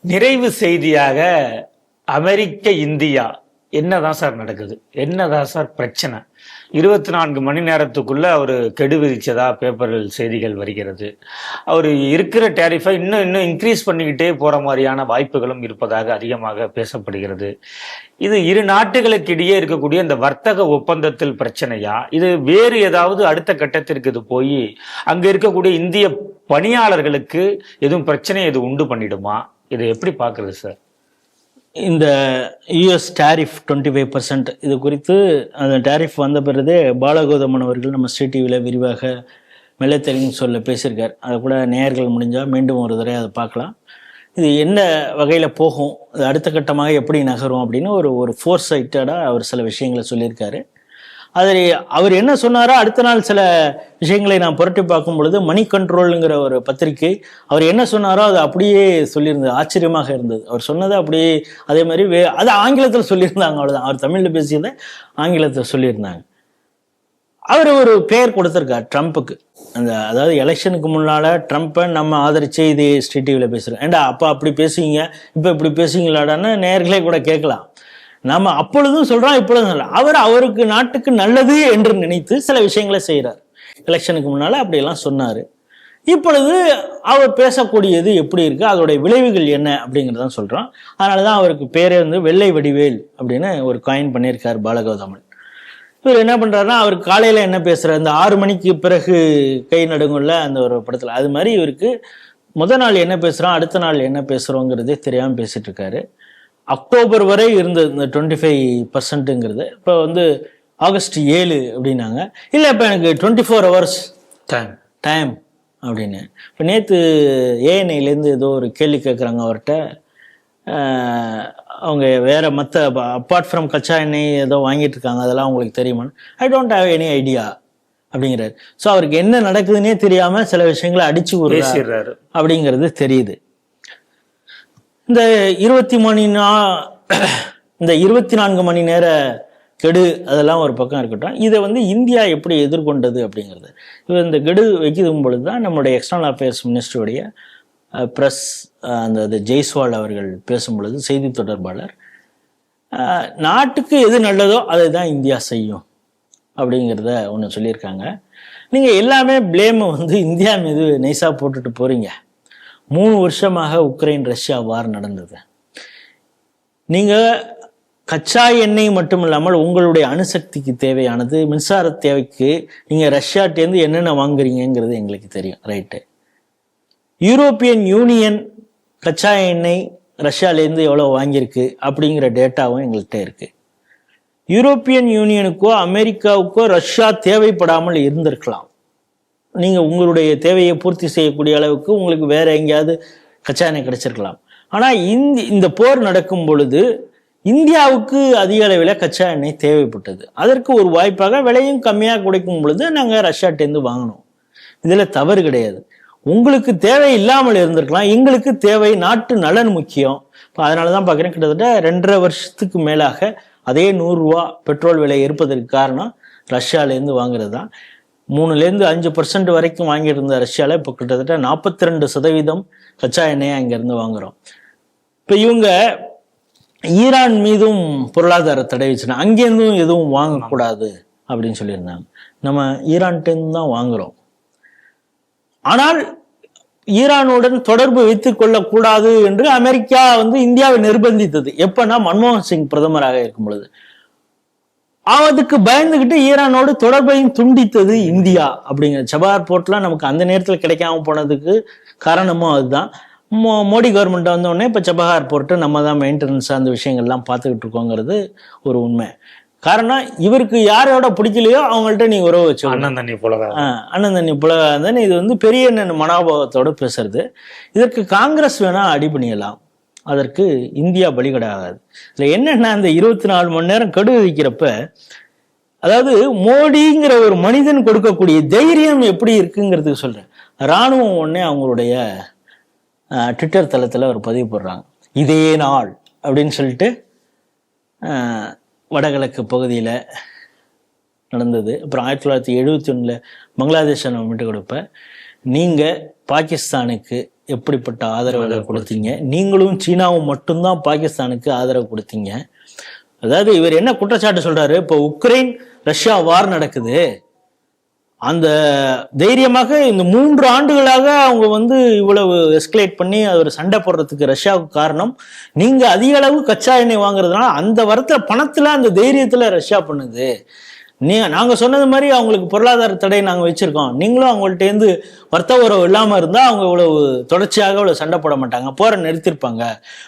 நிறைவு செய்தியாக அமெரிக்க இந்தியா. என்னதான் சார் நடக்குது? என்னதான் சார் பிரச்சனை? இருபத்தி நான்கு மணி நேரத்துக்குள்ள அவர் கெடு விதிச்சதா பேப்பரில் செய்திகள் வருகிறது. அவர் இருக்கிற டேரிஃபை இன்னும் இன்னும் இன்க்ரீஸ் பண்ணிக்கிட்டே போற மாதிரியான வாய்ப்புகளும் இருப்பதாக அதிகமாக பேசப்படுகிறது. இது இரு நாட்டுகளுக்கு இடையே இருக்கக்கூடிய இந்த வர்த்தக ஒப்பந்தத்தில் பிரச்சனையா? இது வேறு ஏதாவது அடுத்த கட்டத்திற்கு இது போய் அங்க இருக்கக்கூடிய இந்திய பணியாளர்களுக்கு எதுவும் பிரச்சனை இது உண்டு பண்ணிடுமா? இதை எப்படி பார்க்குறது சார்? இந்த US tariff twenty five percent இது குறித்து அந்த டேரிஃப் வந்த பிறகு பாலகோதமன் அவர்கள் நம்ம ஸ்ரீ டிவியில் விரிவாக மெல்லத்தெளின்னு சொல்ல பேசியிருக்கார். அதை கூட நேயர்கள் முடிஞ்சால் மீண்டும் ஒரு தடவை அதை பார்க்கலாம். இது என்ன வகையில் போகும்? அது அடுத்த கட்டமாக எப்படி நகரும் அப்படின்னு ஒரு ஒரு ஃபோர் சைட்டடாக அவர் சில விஷயங்களை சொல்லியிருக்காரு. அதில் அவர் என்ன சொன்னாரோ அடுத்த நாள் சில விஷயங்களை நான் புரட்டி பார்க்கும் பொழுது மணி கண்ட்ரோலுங்கிற ஒரு பத்திரிகை அவர் என்ன சொன்னாரோ அது அப்படியே சொல்லியிருந்தது ஆச்சரியமாக இருந்தது. அவர் சொன்னதை அப்படியே அதே மாதிரி வே அது ஆங்கிலத்தில் சொல்லியிருந்தாங்க அவ்வளோதான் அவர் தமிழில் பேசியதை ஆங்கிலத்தில் சொல்லியிருந்தாங்க. அவர் ஒரு பெயர் கொடுத்துருக்கார் ட்ரம்ப்புக்கு. அந்த அதாவது எலெக்ஷனுக்கு முன்னால் ட்ரம்ப்பை நம்ம ஆதரிச்சே இது ஸ்ட்ரீட் டிவியில் பேசுகிறோம் ஏண்டா அப்போ அப்படி பேசுவீங்க இப்போ இப்படி பேசுவீங்களாடான்னு நேர்களே கூட கேட்கலாம். நம்ம அப்பொழுதும் சொல்கிறோம் இப்பொழுதும் இல்லை அவர் அவருக்கு நாட்டுக்கு நல்லது என்று நினைத்து சில விஷயங்களை செய்கிறார் எலெக்ஷனுக்கு முன்னால் அப்படியெல்லாம் சொன்னார். இப்பொழுது அவர் பேசக்கூடியது எப்படி இருக்குது அதோடைய விளைவுகள் என்ன அப்படிங்கிறதான் சொல்கிறோம் அதனால தான் அவருக்கு பேரே வந்து வெள்ளை வடிவேல் அப்படின்னு ஒரு காயின் பண்ணியிருக்கார் பாலகௌதமன். இவர் என்ன பண்ணுறாருன்னா அவர் காலையில் என்ன பேசுகிறார் இந்த ஆறு மணிக்கு பிறகு கை நடுங்குள்ள அந்த ஒரு படத்தில். அது மாதிரி இவருக்கு முத நாள் என்ன பேசுகிறோம் அடுத்த நாள் என்ன பேசுகிறோங்கிறதே தெரியாமல் பேசிகிட்டு இருக்காரு. அக்டோபர் வரை இருந்தது இந்த டுவெண்ட்டி ஃபைவ் பர்சன்ட்டுங்கிறது இப்போ வந்து ஆகஸ்ட் ஏழு அப்படின்னாங்க. இல்லை இப்போ எனக்கு twenty four hours time time அப்படின்னு. இப்போ நேற்று ஏஎன்ஐலேருந்து ஏதோ ஒரு கேள்வி கேட்குறாங்க அவர்கிட்ட. அவங்க வேற மற்ற அப்பார்ட் ஃப்ரம் கச்சா எண்ணெய் ஏதோ வாங்கிட்டு இருக்காங்க அதெல்லாம் உங்களுக்கு தெரியுமான்னு. I don't have any idea அப்படிங்கிறாரு. ஸோ அவருக்கு என்ன நடக்குதுன்னே தெரியாமல் சில விஷயங்களை அடிச்சு ஒரு அப்படிங்கிறது தெரியுது. இந்த இருபத்தி மணி நா இந்த இருபத்தி நான்கு மணி நேர கெடு அதெல்லாம் ஒரு பக்கம் இருக்கட்டும். இதை வந்து இந்தியா எப்படி எதிர்கொண்டது அப்படிங்கிறது. இது இந்த கெடு வைக்கும் பொழுது தான் நம்மளுடைய எக்ஸ்டர்னல் அஃபேர்ஸ் மினிஸ்டருடைய ப்ரெஸ் அந்த அது ஜெய்ஸ்வால் அவர்கள் பேசும் பொழுது செய்தி தொடர்பாளர் நாட்டுக்கு எது நல்லதோ அதை தான் இந்தியா செய்யும் அப்படிங்கிறத ஒன்று சொல்லியிருக்காங்க. நீங்கள் எல்லாமே ப்ளேமை வந்து இந்தியா மீது நைஸாக போட்டுட்டு போகிறீங்க மூணு வருஷமாக உக்ரைன் ரஷ்யா வார் நடந்தது. நீங்கள் கச்சா எண்ணெய் மட்டும் இல்லாமல் உங்களுடைய அணுசக்திக்கு தேவையானது மின்சார தேவைக்கு நீங்கள் ரஷ்யாட்டேருந்து என்னென்ன வாங்குறீங்கங்கிறது எங்களுக்கு தெரியும் ரைட்டு. யூரோப்பியன் யூனியன் கச்சா எண்ணெய் ரஷ்யாலேருந்து எவ்வளோ வாங்கியிருக்கு அப்படிங்கிற டேட்டாவும் எங்கள்கிட்ட இருக்குது யூரோப்பியன் யூனியனுக்கோ அமெரிக்காவுக்கோ ரஷ்யா தேவைப்படாமல் இருந்திருக்கலாம். நீங்கள் உங்களுடைய தேவையை பூர்த்தி செய்யக்கூடிய அளவுக்கு உங்களுக்கு வேற எங்கேயாவது கச்சா எண்ணெய் கிடைச்சிருக்கலாம். ஆனால் இந்த இந்த போர் நடக்கும் பொழுது இந்தியாவுக்கு அதிக அளவில் கச்சா எண்ணெய் தேவைப்பட்டது. அதற்கு ஒரு வாய்ப்பாக விலையும் கம்மியாக கிடைக்கும் பொழுது நாங்கள் ரஷ்யாட்டேருந்து வாங்கினோம். இதில் தவறு கிடையாது. உங்களுக்கு தேவை இல்லாமல் இருந்திருக்கலாம். எங்களுக்கு தேவை நாட்டு நலன் முக்கியம். இப்போ அதனால தான் பார்க்குறேன் கிட்டத்தட்ட ரெண்டரை வருஷத்துக்கு மேலாக அதே நூறுரூவா பெட்ரோல் விலை இருப்பதற்கு காரணம் ரஷ்யாவிலேருந்து வாங்குறது தான் மூணுலேருந்து அஞ்சு பர்சன்ட் வரைக்கும் வாங்கியிருந்த ரஷ்யாவில் இப்போ கிட்டத்தட்ட நாற்பத்தி ரெண்டு சதவீதம் கச்சா எண்ணெயை அங்கேருந்து வாங்குறோம். இப்போ இவங்க ஈரான் மீதும் பொருளாதார தடை வச்சுனா அங்கேருந்தும் எதுவும் வாங்கக்கூடாது அப்படின்னு சொல்லியிருந்தாங்க. நம்ம ஈரான்கிட்டேருந்து தான் வாங்குறோம். ஆனால் ஈரானுடன் தொடர்பு வைத்துக் கொள்ளக்கூடாது என்று அமெரிக்கா வந்து இந்தியாவை நிர்பந்தித்தது. எப்பன்னா மன்மோகன் சிங் பிரதமராக இருக்கும் பொழுது. அதுக்கு பயந்துகிட்டு ஈரானோடு தொடர்பையும் துண்டித்தது இந்தியா அப்படிங்கிற ஜபார் போர்ட்லாம் நமக்கு அந்த நேரத்தில் கிடைக்காம போனதுக்கு காரணமும் அதுதான். மோ மோடி கவர்மெண்ட் வந்த உடனே இப்போ சபஹார் போர்ட்டு நம்ம தான் மெயின்டெனன்ஸ் அந்த விஷயங்கள்லாம் பார்த்துக்கிட்டு இருக்கோங்கிறது ஒரு உண்மை. காரணம் இவருக்கு யாரோட பிடிக்கலையோ அவங்கள்ட்ட நீ உறவு வச்சு அண்ணன் தண்ணி ஆ, அண்ணன் தண்ணி புலகாந்தன் இது வந்து பெரிய மனோபாவத்தோட பேசுறது. இதற்கு காங்கிரஸ் வேணா அடிபணியலாம். அதற்கு இந்தியா பலிகடாகாது இதில் என்னென்னா இந்த இருபத்தி நாலு மணி நேரம் கடு விதிக்கிறப்ப அதாவது மோடிங்கிற ஒரு மனிதன் கொடுக்கக்கூடிய தைரியம் எப்படி இருக்குங்கிறதுக்கு சொல்கிறேன் ராணுவம் உடனே அவங்களுடைய ட்விட்டர் தளத்தில் ஒரு பதிவு போடுறாங்க. இதே நாள் அப்படின்னு சொல்லிட்டு வடகிழக்கு பகுதியில் நடந்தது. அப்புறம் ஆயிரத்தி தொள்ளாயிரத்தி எழுபத்தி ஒன்றில் பங்களாதேஷை நம்ம விட்டு கொடுப்பேன் நீங்கள் பாகிஸ்தானுக்கு எப்படிப்பட்ட ஆதரவு கொடுத்தீங்க? நீங்களும் சீனாவும் மட்டும்தான் பாகிஸ்தானுக்கு ஆதரவு கொடுத்தீங்க. அதாவது இவர் என்ன குற்றச்சாட்டு சொல்றாரு? இப்போ உக்ரைன் ரஷ்யா வார் நடக்குது. அந்த தைரியமாக இந்த மூன்று ஆண்டுகளாக அவங்க வந்து இவ்வளவு எஸ்கலேட் பண்ணி ஒரு சண்டை போடுறதுக்கு ரஷ்யாவுக்கு காரணம். நீங்க அதிக அளவு கச்சா எண்ணெய் வாங்குறதுனால அந்த வரத்துல பணத்துல அந்த தைரியத்துல ரஷ்யா பண்ணுது. நீ நாங்க சொன்னது மாதிரி அவங்களுக்கு பொருளாதார தடை நாங்க வச்சிருக்கோம். நீங்களும் அவங்கள்ட்ட இருந்து வர்த்தக உறவு இல்லாம இருந்தா அவங்க இவ்வளவு தொடர்ச்சியாக இவ்வளவு சண்டை போட மாட்டாங்க. போற நிறுத்திருப்பாங்க.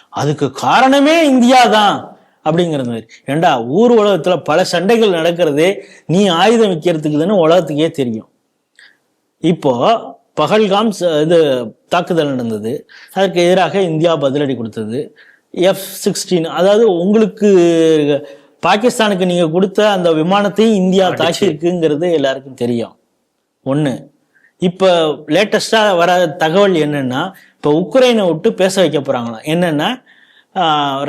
அதுக்கு காரணமே இந்தியா தான் அப்படிங்கிறது மாதிரி. ஏண்டா ஊர் உலகத்துல பல சண்டைகள் நடக்கிறதே நீ ஆயுதம் விற்கிறதுக்குதுன்னு உலகத்துக்கே தெரியும். இப்போ பகல்காம் ச- இது தாக்குதல் நடந்தது. அதற்கு எதிராக இந்தியா பதிலடி கொடுத்தது. எஃப் சிக்ஸ்டீன் அதாவது உங்களுக்கு பாகிஸ்தானுக்கு நீங்க கொடுத்த அந்த விமானத்தையும் இந்தியா தாக்கியிருக்குங்கிறது எல்லாருக்கும் தெரியும். ஒண்ணு இப்போ லேட்டஸ்டா வர தகவல் என்னன்னா இப்போ உக்ரைனை விட்டு பேச வைக்க போறாங்களாம். என்னன்னா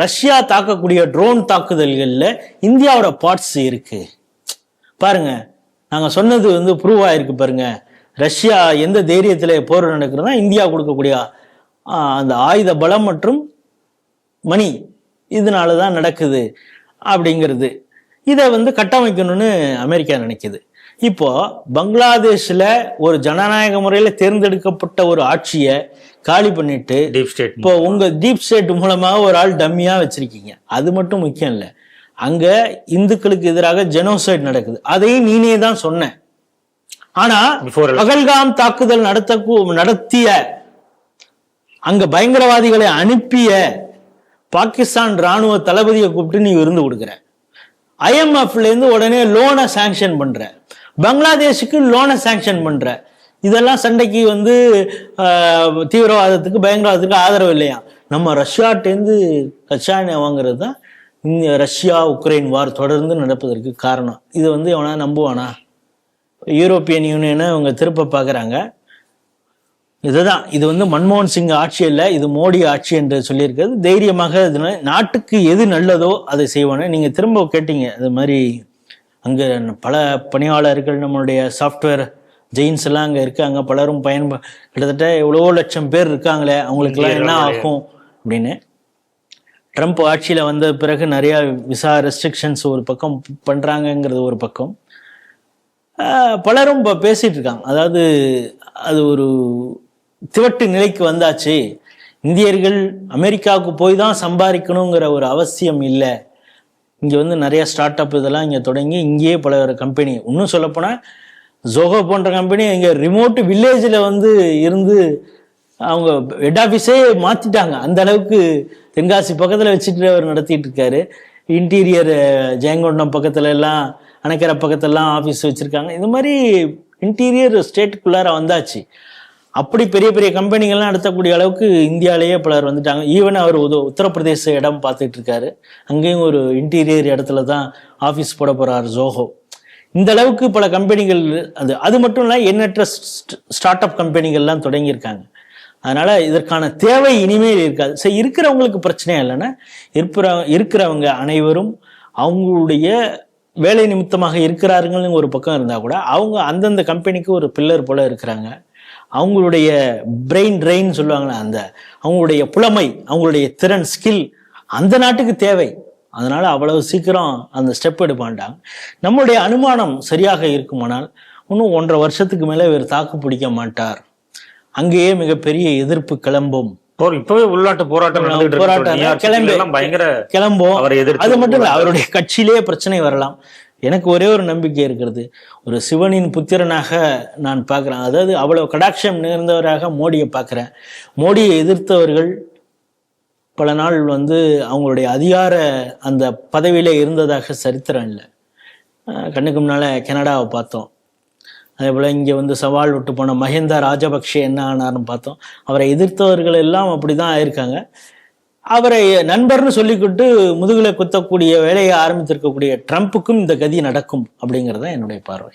ரஷ்யா தாக்கக்கூடிய ட்ரோன் தாக்குதல்கள்ல இந்தியாவோட பார்ட்ஸ் இருக்கு. பாருங்க நாங்க சொன்னது வந்து ப்ரூவ் ஆயிருக்கு பாருங்க. ரஷ்யா எந்த தைரியத்துல போர் நடக்கிறதா இந்தியா கொடுக்கக்கூடிய அந்த ஆயுத பலம் மற்றும் மணி இதனால தான் நடக்குது. அப்படிங்கிறது. இதை வந்து கட்டமைக்கணும்னு அமெரிக்கா நினைக்குது. இப்போ பங்களாதேஷ்ல ஒரு ஜனநாயக முறையில தேர்ந்தெடுக்கப்பட்ட ஒரு ஆட்சியை காலி பண்ணிட்டு டீப் ஸ்டேட் இப்போ உங்க டீப் ஸ்டேட் மூலமாக ஒரு ஆள் டம்மியா வச்சிருக்கீங்க. அது மட்டும் முக்கியம் இல்ல. அங்க இந்துக்களுக்கு எதிராக ஜெனோசைட் நடக்குது. அதையும் நீனே தான் சொன்ன. ஆனா. பகல்காம் தாக்குதல் நடத்த நடத்திய அங்க பயங்கரவாதிகளை அனுப்பிய பாகிஸ்தான் ராணுவ தளபதியை கூப்பிட்டு நீ விருந்து கொடுக்குற. ஐஎம்எஃப்லேருந்து உடனே லோனை சாங்ஷன் பண்ணுற பங்களாதேஷுக்கு லோனை சாங்ஷன் பண்ணுற இதெல்லாம் சண்டைக்கு வந்து தீவிரவாதத்துக்கு பயங்கரவாதத்துக்கு ஆதரவு இல்லையா? நம்ம ரஷ்யாட்டேருந்து கச்சா வாங்குறது தான் இந்த ரஷ்யா உக்ரைன் வார் தொடர்ந்து நடப்பதற்கு காரணம். இது வந்து எவனா நம்புவானா? யூரோப்பியன் யூனியனை அவங்க திருப்ப பார்க்குறாங்க இதுதான். இது வந்து மன்மோகன் சிங் ஆட்சி அல்ல இது மோடி ஆட்சி என்று சொல்லியிருக்கிறது. தைரியமாக இதனால நாட்டுக்கு எது நல்லதோ அதை செய்வானே. நீங்க திரும்ப கேட்டீங்க அது மாதிரி அங்க பல பணியாளர்கள் நம்மளுடைய சாஃப்ட்வேர் ஜெயின்ஸ் எல்லாம் அங்க இருக்காங்க. பலரும் பயன்ப கிட்டத்தட்ட எவ்வளவோ லட்சம் பேர் இருக்காங்களே அவங்களுக்கெல்லாம் என்ன ஆகும் அப்படின்னு. ட்ரம்ப் ஆட்சியில வந்த பிறகு நிறைய விசா ரெஸ்ட்ரிக்ஷன்ஸ் ஒரு பக்கம் பண்றாங்கங்கிறது ஒரு பக்கம். பலரும் இப்போ பேசிட்டு இருக்காங்க. அதாவது அது ஒரு திவட்டு நிலைக்கு வந்தாச்சு. இந்தியர்கள் அமெரிக்காவுக்கு போய் தான் சம்பாதிக்கணுங்கிற ஒரு அவசியம் இல்லை. இங்கே வந்து நிறைய ஸ்டார்ட் அப் இதெல்லாம் இங்கே தொடங்கி இங்கேயே பல கம்பெனி இன்னும் சொல்லப்போனால் ஜோகோ போன்ற கம்பெனி இங்கே ரிமோட் வில்லேஜில் வந்து இருந்து அவங்க ஹெட் ஆஃபீஸே மாற்றிட்டாங்க அந்த அளவுக்கு தென்காசி பக்கத்தில் வச்சுட்டு அவர் நடத்திட்டு இருக்காரு. இன்டீரியர் ஜெயங்கொண்டம் பக்கத்துல எல்லாம் அணைக்கரை பக்கத்துலலாம் ஆஃபீஸ் வச்சுருக்காங்க. இந்த மாதிரி இன்டீரியர் ஸ்டேட்டுக்குள்ளார வந்தாச்சு. அப்படி பெரிய பெரிய கம்பெனிகள்லாம் நடத்தக்கூடிய அளவுக்கு இந்தியாவிலேயே பலர் வந்துட்டாங்க. ஈவன் அவர் உத உத்தரப்பிரதேச இடம் பார்த்துட்டு இருக்காரு. அங்கேயும் ஒரு இன்டீரியர் இடத்துல தான் ஆஃபீஸ் போட போகிறார் ஜோஹோ இந்த அளவுக்கு பல கம்பெனிகள் அது அது மட்டும் இல்லை எண்ணற்ற ஸ்டார்ட் அப் கம்பெனிகள்லாம் தொடங்கியிருக்காங்க. அதனால இதற்கான தேவை இனிமேல் இருக்காது. சரி இருக்கிறவங்களுக்கு பிரச்சனையா இல்லைன்னா இருக்கிற இருக்கிறவங்க அனைவரும் அவங்களுடைய வேலை நிமித்தமாக இருக்கிறாருங்கன்னு ஒரு பக்கம் இருந்தால் கூட அவங்க அந்தந்த கம்பெனிக்கு ஒரு பில்லர் போல இருக்கிறாங்க. அவங்களுடைய பிரெயின் ட்ரெயின் சொல்லுவாங்களே அந்த அவங்களுடைய புலமை அவங்களுடைய திறன் ஸ்கில் அந்த நாட்டுக்கு தேவை. அதனால அவ்வளவு சீக்கிரம் அந்த ஸ்டெப் எடுப்பான்டாங்க நம்மளுடைய அனுமானம் சரியாக இருக்குமானால் இன்னும் ஒன்றரை வருஷத்துக்கு மேலே இவர் தாக்கு பிடிக்க மாட்டார். அங்கேயே மிகப்பெரிய எதிர்ப்பு கிளம்பும். போர் இப்பவே உள்நாட்டு போராட்டம். போராட்டம் கிளம்பி- கிளம்பும். அது மட்டும் இல்ல அவருடைய கட்சியிலேயே பிரச்சனை வரலாம். எனக்கு ஒரே ஒரு நம்பிக்கை இருக்கிறது. ஒரு சிவனின் புத்திரனாக நான் பார்க்குறேன். அதாவது அவ்வளோ கடாட்சம் நேர்ந்தவராக மோடியை பார்க்குறேன். மோடியை எதிர்த்தவர்கள் பல நாள் வந்து அவங்களுடைய அதிகார அந்த பதவியில் இருந்ததாக சரித்திரம் இல்லை. கண்ணுக்கு முன்னால் கனடாவை பார்த்தோம். அதே போல் இங்கே வந்து சவால் விட்டு போன மஹிந்தா ராஜபக்ஷே என்ன ஆனார்னு பார்த்தோம். அவரை எதிர்த்தவர்கள் எல்லாம் அப்படி தான் ஆயிருக்காங்க. அவரை நண்பர்னு சொல்லிக்கிட்டு முதுகில குத்தக்கூடிய வேலையை ஆரம்பித்திருக்கக்கூடிய ட்ரம்ப்புக்கும் இந்த கதி நடக்கும் அப்படிங்கிறது தான் என்னுடைய பார்வை.